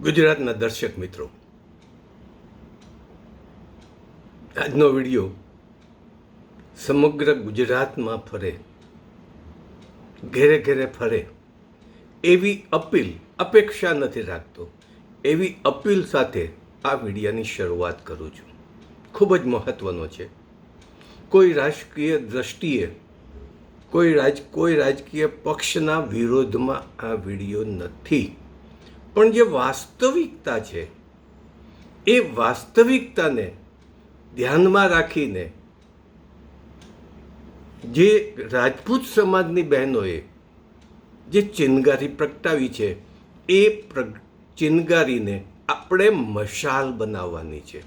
ગુજરાતના દર્શક મિત્રો, આજનો વીડિયો સમગ્ર ગુજરાતમાં ફરે, ઘેરે ઘેરે ફરે એવી અપીલ, અપેક્ષા નથી રાખતો, એવી અપીલ સાથે આ વિડીયાની શરૂઆત કરું છું. ખૂબ જ મહત્વનો છે. કોઈ રાજકીય દ્રષ્ટિએ, કોઈ રાજ, કોઈ રાજકીય પક્ષના વિરોધમાં આ વીડિયો નથી. પણ જે વાસ્તવિકતા છે, એ વાસ્તવિકતાને ધ્યાનમાં રાખીને જે રાજપૂત સમાજની બહેનોએ જે ચિનગારી પ્રગટાવી છે, એ ચિનગારીને આપણે મશાલ બનાવવાની છે.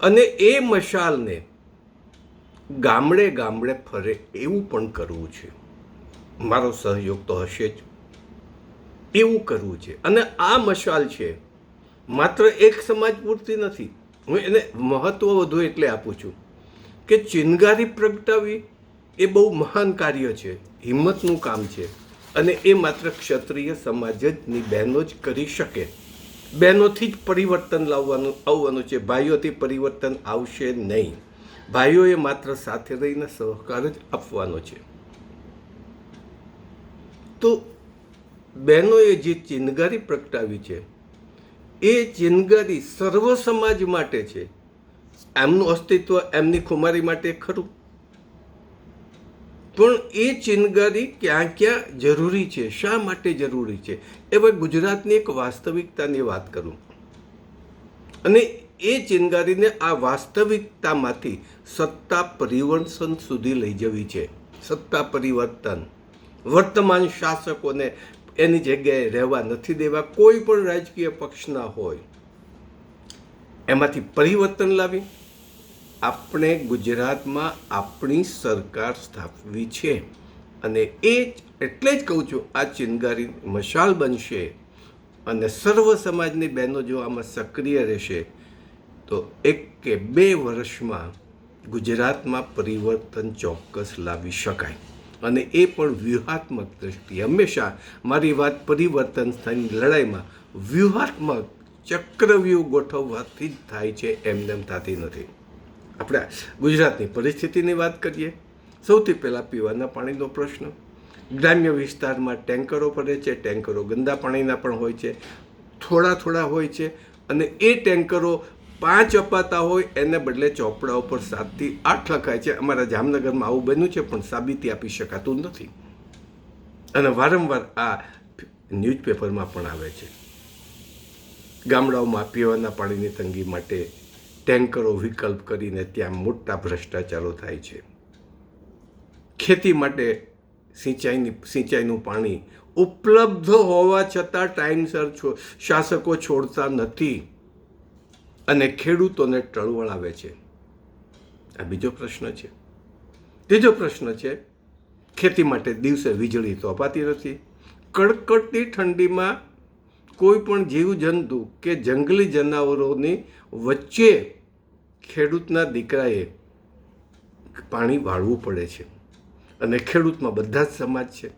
અને એ મશાલને ગામડે ગામડે ફરે એવું પણ કરવું છે. મારો સહયોગ તો હશે જ. એવું કરવું છે. અને આ મશાલ છે, માત્ર એક સમાજ પૂરતી નથી. હું એને મહત્ત્વ વધુ એટલે આપું છું કે ચિનગારી પ્રગટાવી એ બહુ મહાન કાર્ય છે, હિંમતનું કામ છે. અને એ માત્ર ક્ષત્રિય સમાજની બહેનો જ કરી શકે. બહેનોથી જ પરિવર્તન લાવવાનું, આવવાનું છે. ભાઈઓથી પરિવર્તન આવશે નહીં. ભાઈઓએ માત્ર સાથે રહીને સહકાર જ આપવાનો છે. તો બહેનોએ જે ચિનગારી પ્રગટાવી છે, એ ચિનગારી સર્વ સમાજ માટે છે. એમનું અસ્તિત્વ એમની ખુમારી માટે ખરું. પણ એ ચિનગારી ક્યાં ક્યાં જરૂરી છે? શા માટે જરૂરી છે? એ હવે ગુજરાતની એક વાસ્તવિકતાની વાત કરું. અને એ ચિનગારીને આ વાસ્તવિકતામાંથી સત્તા પરિવર્તન સુધી લઈ જવી છે. સત્તા પરિવર્તન. વર્તમાન શાસકોને એની જગ્યાએ રહેવા નથી દેવા કોઈ પણ રાજકીય પક્ષના હોય. એમાંથી પરિવર્તન લાવી. આપણે ગુજરાતમાં આપણી સરકાર સ્થાપવી છે. અને એ એટલે જ કહું છું, આ ચિનગારી મશાલ બનશે. અને સર્વ સમાજની બહેનો જો આમાં સક્રિય રહેશે, તો એક કે બે વર્ષમાં ગુજરાતમાં પરિવર્તન ચોક્કસ લાવી શકાય. અને એ પણ વ્યૂહાત્મક દ્રષ્ટિએ. હંમેશા મારી વાત પરિવર્તન થવાની લડાઈમાં વ્યૂહાત્મક ચક્રવ્યૂહ ગોઠવવાથી જ થાય છે એમનેમ થતી નથી. આપણે ગુજરાતની પરિસ્થિતિની વાત કરીએ. સૌથી પહેલાં પીવાના પાણીનો પ્રશ્ન. ગ્રામ્ય વિસ્તારમાં ટેન્કરો પડે છે, ટેન્કરો ગંદા પાણીના પણ હોય છે, થોડા થોડા હોય છે અને એ ટેન્કરો પાંચ અપાતા હોય, એને બદલે ચોપડા ઉપર સાતથી આઠ લખાય છે. અમારા જામનગરમાં આવું બન્યું છે, પણ સાબિતી આપી શકાતું નથી. અને વારંવાર આ ન્યૂઝપેપરમાં પણ આવે છે. ગામડાઓમાં પીવાના પાણીની તંગી માટે ટેન્કરો વિકલ્પ કરીને ત્યાં મોટા ભ્રષ્ટાચારો થાય છે. ખેતી માટે સિંચાઈની, સિંચાઈનું પાણી ઉપલબ્ધ હોવા છતાં ટાઈમસર શાસકો છોડતા નથી. અને ખેડૂતોને ટળવળ આવે છે? આ બીજો પ્રશ્ન છે. ત્રીજો પ્રશ્ન છે, ખેતી માટે દિવસે વીજળી તો અપાતી નથી. કડકડતી ઠંડીમાં કોઈ પણ જીવજંતુ કે જંગલી જનાવરોની વચ્ચે ખેડૂતના દીકરાએ પાણી વાળવું પડે છે. અને ખેડૂતમાં બધા જ સમાજ છે.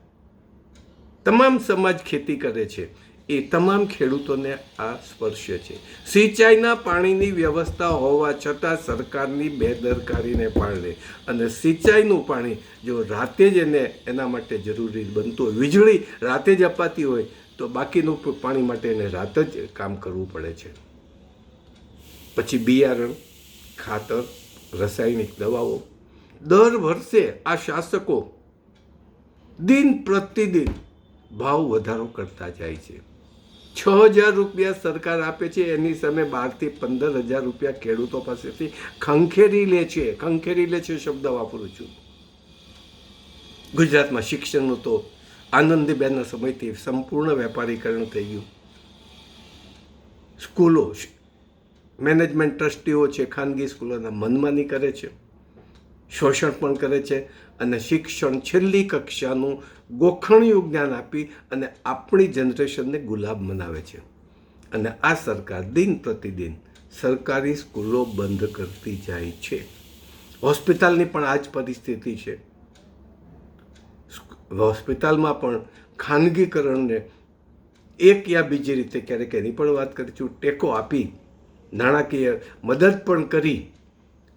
તમામ સમાજ ખેતી કરે છે. એ તમામ ખેડૂતોને આ સ્પર્શે છે. સિંચાઈના પાણીની વ્યવસ્થા હોવા છતાં સરકારની બેદરકારીને પાળે. અને સિંચાઈનું પાણી જો રાતે જ એને એના માટે જરૂરી બનતું હોય, વીજળી રાતે જ અપાતી હોય, તો બાકીનું પાણી માટે એને રાત જ કામ કરવું પડે છે. પછી બિયારણ, ખાતર, રાસાયણિક દવાઓ. દર વર્ષે આ શાસકો દિન પ્રતિદિન ભાવ વધારો કરતા જાય છે. છ હજાર રૂપિયા સરકાર આપે છે, એની સામે બારથી પંદર હજાર રૂપિયા ખેડૂતો પાસેથી ખંખેરી લે છે. ખંખેરી લે છે શબ્દ વાપરું છું. ગુજરાતમાં શિક્ષણનું તો આનંદીબેનના સમયથી સંપૂર્ણ વેપારીકરણ થઈ ગયું. સ્કૂલો, મેનેજમેન્ટ ટ્રસ્ટીઓ છે, ખાનગી સ્કૂલોના મનમાની કરે છે. શોષણ પણ કરે છે અને શિક્ષણ છેલ્લી કક્ષાનું ગોખણિયું જ્ઞાન આપી અને આપણી જનરેશનને ગુલાબ મનાવે છે. અને આ સરકાર દિન પ્રતિદિન સરકારી સ્કૂલો બંધ કરતી જાય છે. હોસ્પિટલની પણ આ જ પરિસ્થિતિ છે. હોસ્પિટલમાં પણ ખાનગીકરણને એક યા બીજી રીતે ક્યારેક એની પણ વાત કરી છું, ટેકો આપી, નાણાકીય મદદ પણ કરી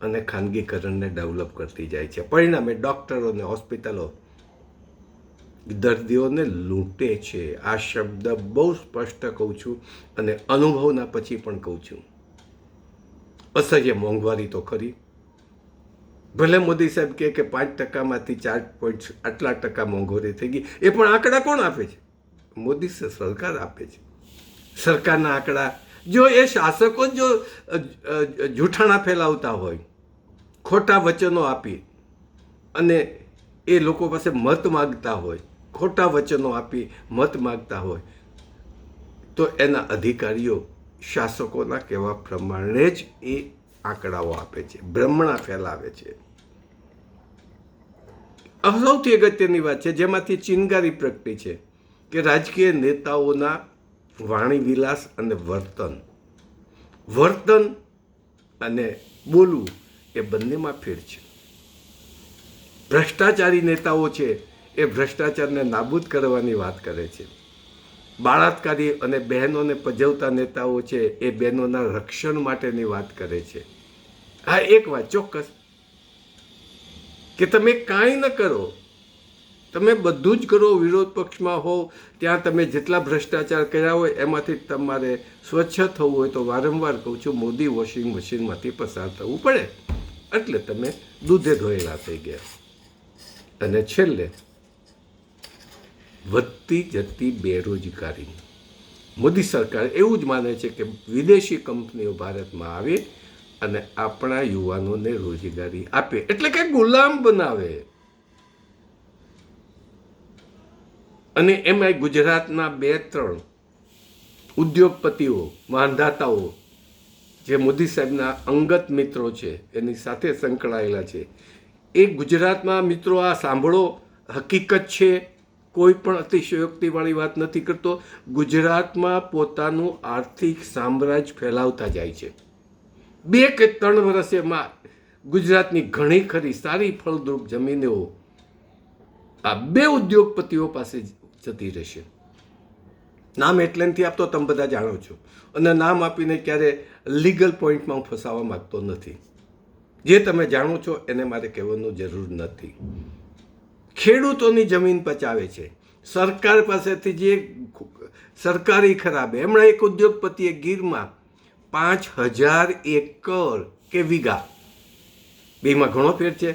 અને ખાનગીકરણને ડેવલપ કરતી જાય છે. પરિણામે ડૉક્ટરો અને હોસ્પિટલો દર્દીઓને લૂંટે છે. આ શબ્દ બહુ સ્પષ્ટ કહું છું અને અનુભવના પછી પણ કહું છું. અસહ્ય મોંઘવારી તો ખરી. ભલે મોદી સાહેબ કહે કે પાંચ ટકામાંથી ચાર પોઈન્ટ આટલા ટકા મોંઘવારી થઈ ગઈ, એ પણ આંકડા કોણ આપે છે? મોદી સરકાર આપે છે. સરકારના આંકડા, જો એ શાસકો જો જૂઠાણા ફેલાવતા હોય, ખોટા વચનો આપી અને એ લોકો પાસે મત માગતા હોય ખોટા વચનો આપી મત માગતા હોય, તો એના અધિકારીઓ શાસકોના કહેવા પ્રમાણે જ એ આંકડાઓ આપે છે. ભ્રમણા ફેલાવે છે. સૌથી અગત્યની વાત છે, જેમાંથી ચિનગારી પ્રગટી છે કે રાજકીય નેતાઓના વાણી વિલાસ અને વર્તન. વર્તન અને બોલવું એ બંનેમાં ફેર છે. ભ્રષ્ટાચારી નેતાઓ છે એ ભ્રષ્ટાચારને નાબૂદ કરવાની વાત કરે છે. બાળાત્કારી અને બહેનોને પજવતા નેતાઓ છે એ બહેનોના રક્ષણ માટેની વાત કરે છે. હા, એક વાત ચોક્કસ. કે તમે કાંઈ ન કરો, તમે બધું જ કરો, વિરોધ પક્ષમાં હો, ત્યાં તમે જેટલા ભ્રષ્ટાચાર કર્યા હોય એમાંથી તમારે સ્વચ્છ થવું હોય તો વારંવાર કહું છું, મોદી વોશિંગ મશીનમાંથી પસાર થવું પડે. એટલે તમે દૂધે ધોયેલા થઈ ગયા. અને છેલ્લે વધતી જતી બેરોજગારી. મોદી સરકાર એવું જ માને છે કે વિદેશી કંપનીઓ ભારતમાં આવે અને આપણા યુવાનોને રોજગારી આપે. એટલે કે ગુલામ બનાવે. અને એમાંય ગુજરાતના બે ત્રણ ઉદ્યોગપતિઓ માંધાતાઓ જે મોદી સાહેબના અંગત મિત્રો છે, એની સાથે સંકળાયેલા છે. એ ગુજરાતમાં મિત્રો આ સાંભળો, હકીકત છે. કોઈ પણ અતિશયોક્તિવાળી વાત નથી કરતો. ગુજરાતમાં પોતાનું આર્થિક સામ્રાજ્ય ફેલાવતા જાય છે. બે કે ત્રણ વર્ષેમાં ગુજરાતની ઘણી ખરી સારી ફળદ્રુપ જમીનો આ બે ઉદ્યોગપતિઓ પાસે જતી રહેશે. નામ એટલે નથી આપતો તમે બધા જાણો છો. અને નામ આપીને ક્યારે લીગલ પોઈન્ટમાં હું ફસાવા માગતો નથી. જે તમે જાણો છો એને મારે કહેવાનું જરૂર નથી. ખેડૂતોની જમીન પચાવે છે. સરકાર પાસેથી જે સરકારી ખરાબ, એમણે એક ઉદ્યોગપતિએ ગીરમાં પાંચ હજાર એકર કે વીઘા, બેમાં ઘણો ફેર છે.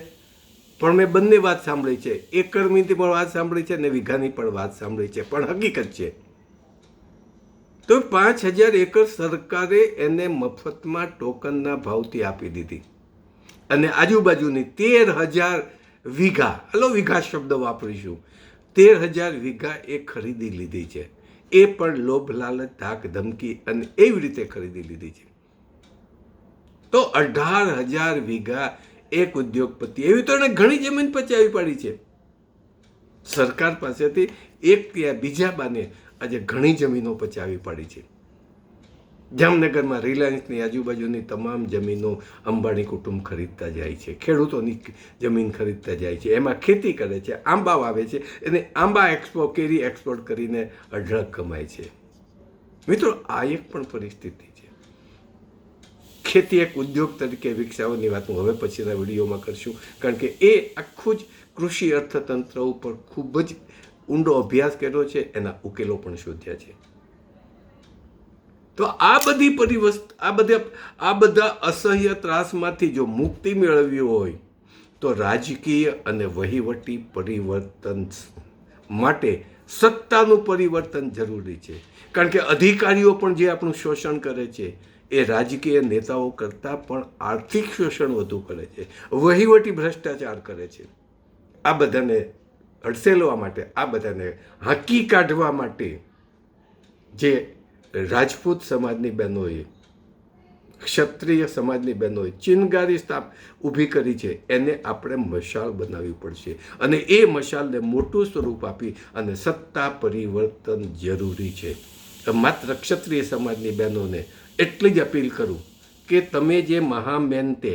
પણ મેં બંને વાત સાંભળી છે. એકરની પણ વાત સાંભળી છે ને વીઘાની પણ વાત સાંભળી છે. પણ હકીકત છે. તો પાંચ હજાર એકર સરકારે એને મફતમાં ટોકનના ભાવથી આપી દીધી. અને આજુબાજુની તેર હજાર વીઘા. હલો વીઘા શબ્દ વાપરીશું. તેર હજાર વીઘા એ ખરીદી લીધી છે. એ પણ લોભ, લાલચ, ધાક, ધમકી અને એવી રીતે ખરીદી લીધી છે. તો અઢાર હજાર વીઘા એક ઉદ્યોગપતિ, એવી તો એને ઘણી જમીન પચાવી પાડી છે. સરકાર પાસેથી એક ત્યાં બીજા બાને આજે ઘણી જમીનો પચાવી પાડી છે. જામનગરમાં રિલાયન્સની આજુબાજુની તમામ જમીનો અંબાણી કુટુંબ ખરીદતા જાય છે. ખેડૂતોની જમીન ખરીદતા જાય છે. એમાં ખેતી કરે છે, આંબા વાવે છે અને આંબા એક્સપો કેરી એક્સપોર્ટ કરીને અઢળક કમાય છે. મિત્રો, આ એક પણ પરિસ્થિતિ છે. ખેતી એક ઉદ્યોગ તરીકે વિકસાવવાની વાત હું હવે પછીના વિડીયોમાં કરશું. કારણ કે એ આખું જ કૃષિ અર્થતંત્ર ઉપર ખૂબ જ ઊંડો અભ્યાસ કર્યો છે, એના ઉકેલો પણ શોધ્યા છે. તો આ બધી પરિવસ્ત આ બધા આ બધા અસહ્ય ત્રાસમાંથી જો મુક્તિ મેળવવી હોય, તો રાજકીય અને વહીવટી પરિવર્તન માટે સત્તાનું પરિવર્તન જરૂરી છે. કારણ કે અધિકારીઓ પણ જે આપણું શોષણ કરે છે, એ રાજકીય નેતાઓ કરતાં પણ આર્થિક શોષણ વધુ કરે છે. વહીવટી ભ્રષ્ટાચાર કરે છે. આ બધાને અડસેલવા માટે, આ બધાને હાંકી કાઢવા માટે જે રાજપૂત સમાજની બહેનોએ, ક્ષત્રિય સમાજની બહેનોએ ચિનગારી સ્થાપ ઊભી કરી છે. એને આપણે મશાલ બનાવવી પડશે. અને એ મશાલને મોટું સ્વરૂપ આપી અને સત્તા પરિવર્તન જરૂરી છે. માત્ર ક્ષત્રિય સમાજની બહેનોને એટલી જ અપીલ કરું કે તમે જે મહામેનતે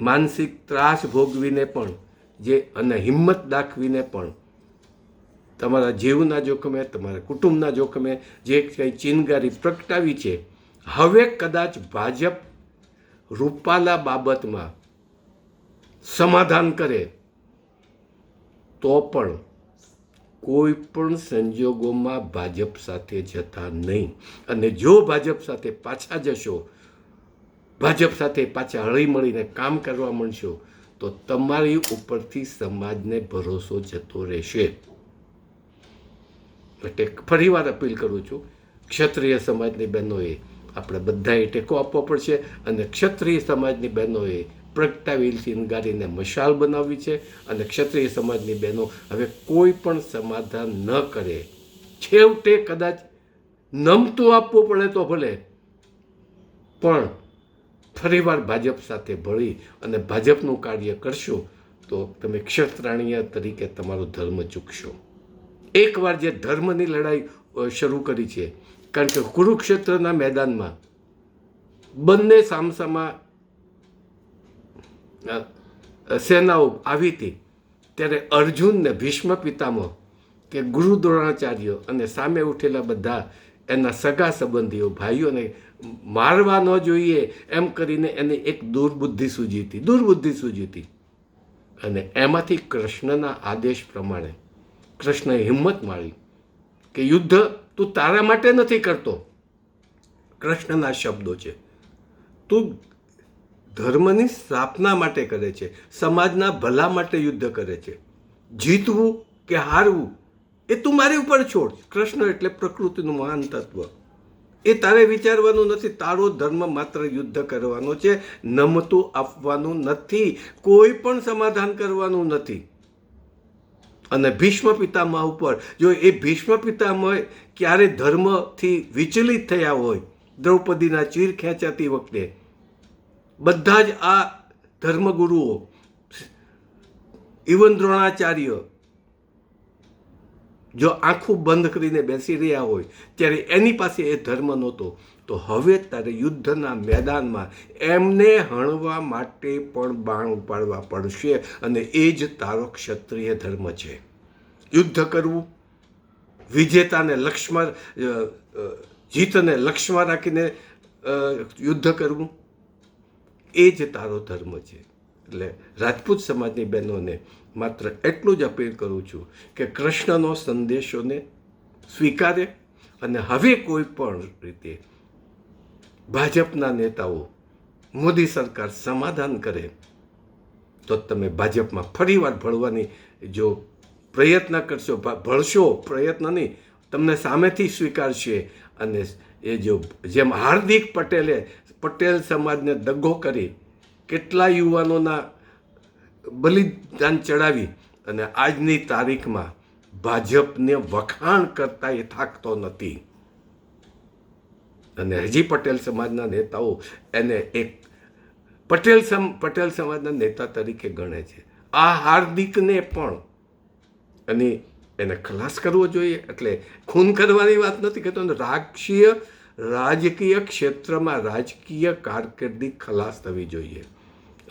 માનસિક ત્રાસ ભોગવીને પણ, જે અને હિંમત દાખવીને પણ તમારા જીવના જોખમે, તમારા કુટુંબના જોખમે જે કંઈ ચિનગારી પ્રગટાવી છે, હવે કદાચ ભાજપ રૂપાલા બાબતમાં સમાધાન કરે, તો પણ કોઈ પણ સંજોગોમાં ભાજપ સાથે જતા નહીં. અને જો ભાજપ સાથે પાછા જશો, ભાજપ સાથે પાછા હળીમળીને કામ કરવા માંડશો, તો તમારી ઉપરથી સમાજને ભરોસો જતો રહેશે. એટલે ફરીવાર અપીલ કરું છું, ક્ષત્રિય સમાજની બહેનોએ આપણે બધાએ ટેકો આપવો પડશે અને ક્ષત્રિય સમાજની બહેનોએ પ્રગટાવેલ ચિનગારીને મશાલ બનાવવી છે અને ક્ષત્રિય સમાજની બહેનો હવે કોઈ પણ સમાધાન ન કરે. છેવટે કદાચ નમતું આપવું પડે તો ભલે, પણ ફરીવાર ભાજપ સાથે ભળી અને ભાજપનું કાર્ય કરશો તો તમે ક્ષત્રાણીય તરીકે તમારો ધર્મ ચૂકશો. એકવાર જે ધર્મની લડાઈ શરૂ કરી છે, કારણ કે કુરુક્ષેત્રના મેદાનમાં બંને સામસામા સેનાઓ આવી હતી. ત્યારે અર્જુનને ભીષ્મ પિતામહ કે ગુરુ દ્રોણાચાર્ય અને સામે ઉઠેલા બધા એના સગા સંબંધીઓ, ભાઈઓને મારવા ન જોઈએ એમ કરીને એને એક દુર્બુદ્ધિ સૂજી હતી, દુર્બુદ્ધિ સૂજી હતી. અને એમાંથી કૃષ્ણના આદેશ પ્રમાણે કૃષ્ણએ હિંમત મારી કે યુદ્ધ તું તારા માટે નથી કરતો. કૃષ્ણના શબ્દો છે. તું ધર્મની સ્થાપના માટે કરે છે. સમાજના ભલા માટે યુદ્ધ કરે છે. જીતવું કે હારવું એ તું મારી ઉપર છોડ. કૃષ્ણ એટલે પ્રકૃતિનું મહાન તત્વ. એ તારે વિચારવાનું નથી. તારો ધર્મ માત્ર યુદ્ધ કરવાનો છે. નમતું આપવાનું નથી. કોઈ પણ સમાધાન કરવાનું નથી. અને ભીષ્મ પિતામહ ઉપર. જો એ ભીષ્મ પિતામહ ક્યારે ધર્મથી વિચલિત થયા હોય, દ્રૌપદીના ચીર ખેંચાતી વખતે, બધા જ આ ધર્મગુરુઓ ઇવન દ્રોણાચાર્ય, જો આંખું બંધ કરીને બેસી રહ્યા હોય, ત્યારે એની પાસે એ ધર્મ નહોતો. તો હવે તારે યુદ્ધના મેદાનમાં એમને હણવા માટે પણ બાણ ઉપાડવા પડશે અને એ જ તારો ક્ષત્રિય ધર્મ છે. યુદ્ધ કરવું, વિજેતાને લક્ષ્મણ જીતને લક્ષ્યમાં રાખીને યુદ્ધ કરવું, એ જ તારો ધર્મ છે. એટલે રાજપૂત સમાજની બહેનોને માત્ર એટલું જ અપીલ કરું છું કે કૃષ્ણનો સંદેશોને સ્વીકારે અને હવે કોઈ પણ રીતે ભાજપના નેતાઓ મોદી સરકાર સમાધાન કરે, તો તમે ભાજપમાં ફરીવાર ભળવાની જો પ્રયત્ન કરશો ભળશો પ્રયત્ન નહીં તમને સામેથી સ્વીકારશે. અને એ જો જેમ હાર્દિક પટેલે, પટેલ સમાજને દગો કરી કેટલા યુવાનોના બલિદાન ચડાવી અને આજની તારીખમાં ભાજપને વખાણ કરતા એ થાકતો નથી. અને હજી પટેલ સમાજના નેતાઓ એને એક પટેલ સમ, પટેલ સમાજના નેતા તરીકે ગણે છે. આ હાર્દિકને પણ અને એને ખલાસ કરવો જોઈએ એટલે ખૂન કરવાની વાત નથી કહેતો રાજકીય રાજકીય ક્ષેત્રમાં રાજકીય કારકિર્દી ખલાસ થવી જોઈએ.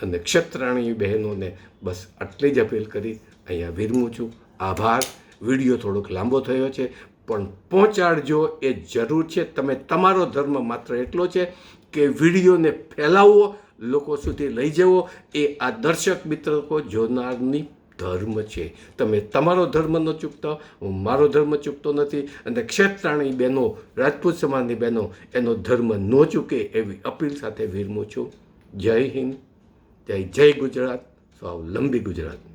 અને ક્ષત્રાણી બહેનોને બસ આટલી જ અપીલ કરી. અહીંયા વિરમું છું. આભાર. વીડિયો થોડોક લાંબો થયો છે. પણ પહોંચાડજો, એ જરૂર છે. તમે તમારો ધર્મ માત્ર એટલો છે કે વિડીયોને ફેલાવવો લોકો સુધી લઈ જવો. એ આ દર્શક મિત્રો જોનારની ધર્મ છે. તમે તમારો ધર્મ ન ચૂકતો, હું મારો ધર્મ ચૂકતો નથી. અને ક્ષેત્રાણી બહેનો, રાજપૂત સમાજની બહેનો, એનો ધર્મ ન ચૂકે એવી અપીલ સાથે વિરમું છું. જય હિન્દ, જય જય ગુજરાત, સ્વાવલંબી ગુજરાત.